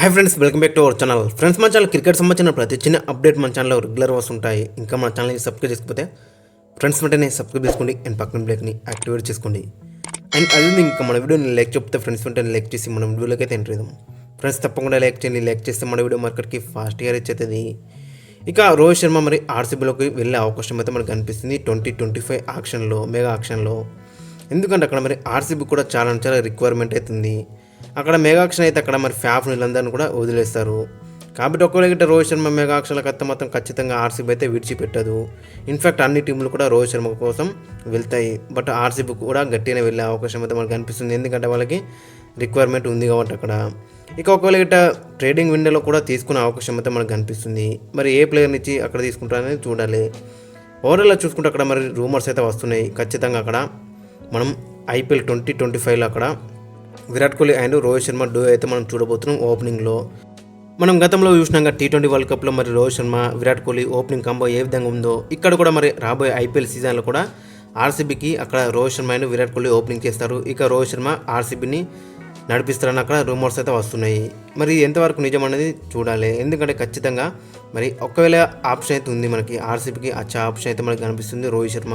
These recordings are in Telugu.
Hi friends welcome back to our channel friends మన ఛానల్ క్రికెట్ సంబంధించిన ప్రతి చిన్న అప్డేట్ మన ఛానల్లో రెగ్యులర్ వస్తుంటాయి. ఇంకా మన ఛానల్ని సబ్స్క్రైబ్ చేసుకోకపోతే ఫ్రెండ్స్ వెంటనే సబ్స్క్రైబ్ చేసుకోండి అండ్ పక్కన బ్లేక్ని యాక్టివేట్ చేసుకోండి. అండ్ అది ఇంకా మన వీడియోని లైక్ చెప్తే ఫ్రెండ్స్ వెంటనే లైక్ చేసి మన వీడియోలోకి అయితే ఎంటర్ చేద్దాం. ఫ్రెండ్స్ తప్పకుండా లైక్ చేయండి. లైక్ చేస్తే మన వీడియో మార్కెట్కి ఫాస్ట్గా రీచ్ అవుతుంది. ఇక రోహిత్ శర్మ మరి ఆర్సీబీలోకి వెళ్ళే అవకాశం అయితే మనకు కనిపిస్తుంది. ట్వంటీ ట్వంటీ ఫైవ్ ఆక్షన్లో మెగా ఆక్షన్లో ఎందుకంటే అక్కడ మరి ఆర్సీబీ కూడా చాలా చాలా రిక్వైర్మెంట్ అవుతుంది అక్కడ మెగాక్షన్ అయితే అక్కడ మరి ఫ్యాఫ్ వీళ్ళందరినీ కూడా వదిలేస్తారు. కాబట్టి ఒకవేళ రోహిత్ శర్మ మెగాక్షన్ల కత్త మాత్రం ఖచ్చితంగా ఆర్సీబీ అయితే విడిచిపెట్టదు. ఇన్ఫ్యాక్ట్ అన్ని టీంలు కూడా రోహిత్ శర్మ కోసం వెళ్తాయి. బట్ ఆర్సీబీ కూడా గట్టిగానే వెళ్ళే అవకాశం అయితే మనకు కనిపిస్తుంది. ఎందుకంటే వాళ్ళకి రిక్వైర్మెంట్ ఉంది కాబట్టి అక్కడ. ఇక ఒకవేళ గిట్ట ట్రేడింగ్ విండోలో కూడా తీసుకునే అవకాశం అయితే మనకు కనిపిస్తుంది. మరి ఏ ప్లేయర్ నుంచి అక్కడ తీసుకుంటారనేది చూడాలి. ఓవరాల్గా చూసుకుంటే అక్కడ మరి రూమర్స్ అయితే వస్తున్నాయి. ఖచ్చితంగా అక్కడ మనం ఐపీఎల్ ట్వంటీ ట్వంటీ ఫైవ్లో అక్కడ విరాట్ కోహ్లీ అండ్ రోహిత్ శర్మ డో అయితే మనం చూడబోతున్నాం ఓపెనింగ్లో మనం గతంలో చూసినాక టీ ట్వంటీ వరల్డ్ కప్లో మరి రోహిత్ శర్మ విరాట్ కోహ్లీ ఓపెనింగ్ కాంబో ఏ విధంగా ఉందో ఇక్కడ కూడా మరి రాబోయే ఐపీఎల్ సీజన్లో కూడా ఆర్సీబీకి అక్కడ రోహిత్ శర్మ అండ్ విరాట్ కోహ్లీ ఓపెనింగ్ చేస్తారు. ఇక రోహిత్ శర్మ ఆర్సీబీని నడిపిస్తారని అక్కడ రూమర్స్ అయితే వస్తున్నాయి. మరి ఎంతవరకు నిజం అనేది చూడాలి. ఎందుకంటే ఖచ్చితంగా మరి ఒకవేళ ఆప్షన్ అయితే ఉంది మనకి ఆర్సీబీకి అచ్చా ఆప్షన్ అయితే మనకి కనిపిస్తుంది రోహిత్ శర్మ.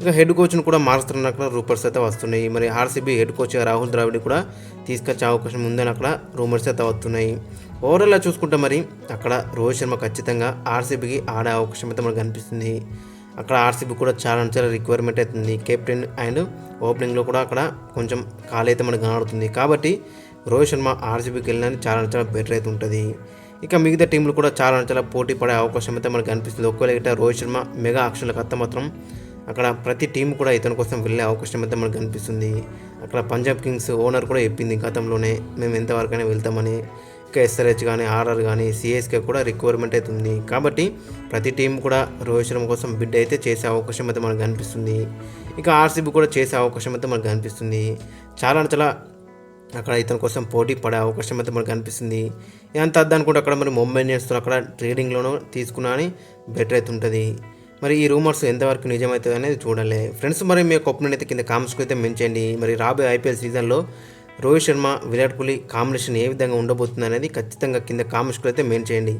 ఇక హెడ్ కోచ్ను కూడా మారుస్తున్న అక్కడ రూమర్స్ అయితే వస్తున్నాయి. మరి RCB head coach Rahul Dravid కూడా తీసుకొచ్చే అవకాశం ఉందని అక్కడ రూమర్స్ అయితే వస్తున్నాయి. ఓవరాల్గా చూసుకుంటే మరి అక్కడ రోహిత్ శర్మ ఖచ్చితంగా ఆర్సీబీకి ఆడే అవకాశం అయితే మనకు కనిపిస్తుంది. అక్కడ ఆర్సీబీ కూడా చాలా చాలా రిక్వైర్మెంట్ అవుతుంది కెప్టెన్ అండ్ ఓపెనింగ్లో కూడా అక్కడ కొంచెం ఖాళీ అయితే మనకు కనబడుతుంది. కాబట్టి రోహిత్ శర్మ ఆర్సీబీకి వెళ్ళినా చాలా చాలా బెటర్ అయితే ఉంటుంది. ఇక మిగతా టీంలు కూడా చాలా చాలా పోటీ పడే అవకాశం అయితే మనకు కనిపిస్తుంది. ఒకవేళ గిట్ట రోహిత్ శర్మ మెగా ఆక్షన్ల అత్త మాత్రం అక్కడ ప్రతి టీం కూడా ఇతని కోసం వెళ్ళే అవకాశం అయితే మనకు కనిపిస్తుంది. అక్కడ పంజాబ్ కింగ్స్ ఓనర్ కూడా చెప్పింది గతంలోనే మేము ఎంతవరకైనా వెళ్తామని. ఇంకా ఎస్ఆర్హెచ్ కానీ ఆర్ఆర్ కానీ సిఎస్కే కూడా రిక్వైర్మెంట్ అయితే ఉంది. కాబట్టి ప్రతి టీం కూడా రోహిత్ శర్మ కోసం బిడ్ అయితే చేసే అవకాశం అయితే మనకు కనిపిస్తుంది. ఇక ఆర్సీబీ కూడా చేసే అవకాశం అయితే మనకు కనిపిస్తుంది. చాలా చాలా అక్కడ ఇతని కోసం పోటీ పడే అవకాశం అయితే మనకు కనిపిస్తుంది. ఎంత అద్దనుకుంటే అక్కడ మరి ముంబై ఇండియన్స్తో అక్కడ ట్రేడింగ్లోనూ తీసుకున్నా అని బెటర్ అయితే ఉంటుంది. మరి ఈ రూమర్స్ ఎంతవరకు నిజమవుతుంది అనేది చూడాలి ఫ్రెండ్స్ మరి మీ యొక్క ఒపీనియన్ అయితే కింద కామెంట్స్కి అయితే మెన్చేయండి మరి రాబోయే ఐపీఎల్ సీజన్లో రోహిత్ శర్మ విరాట్ కోహ్లీ కాంబినేషన్ ఏ విధంగా ఉండబోతుంది అనేది ఖచ్చితంగా కింద కామెంట్స్కి అయితే మెయిన్ చేయండి.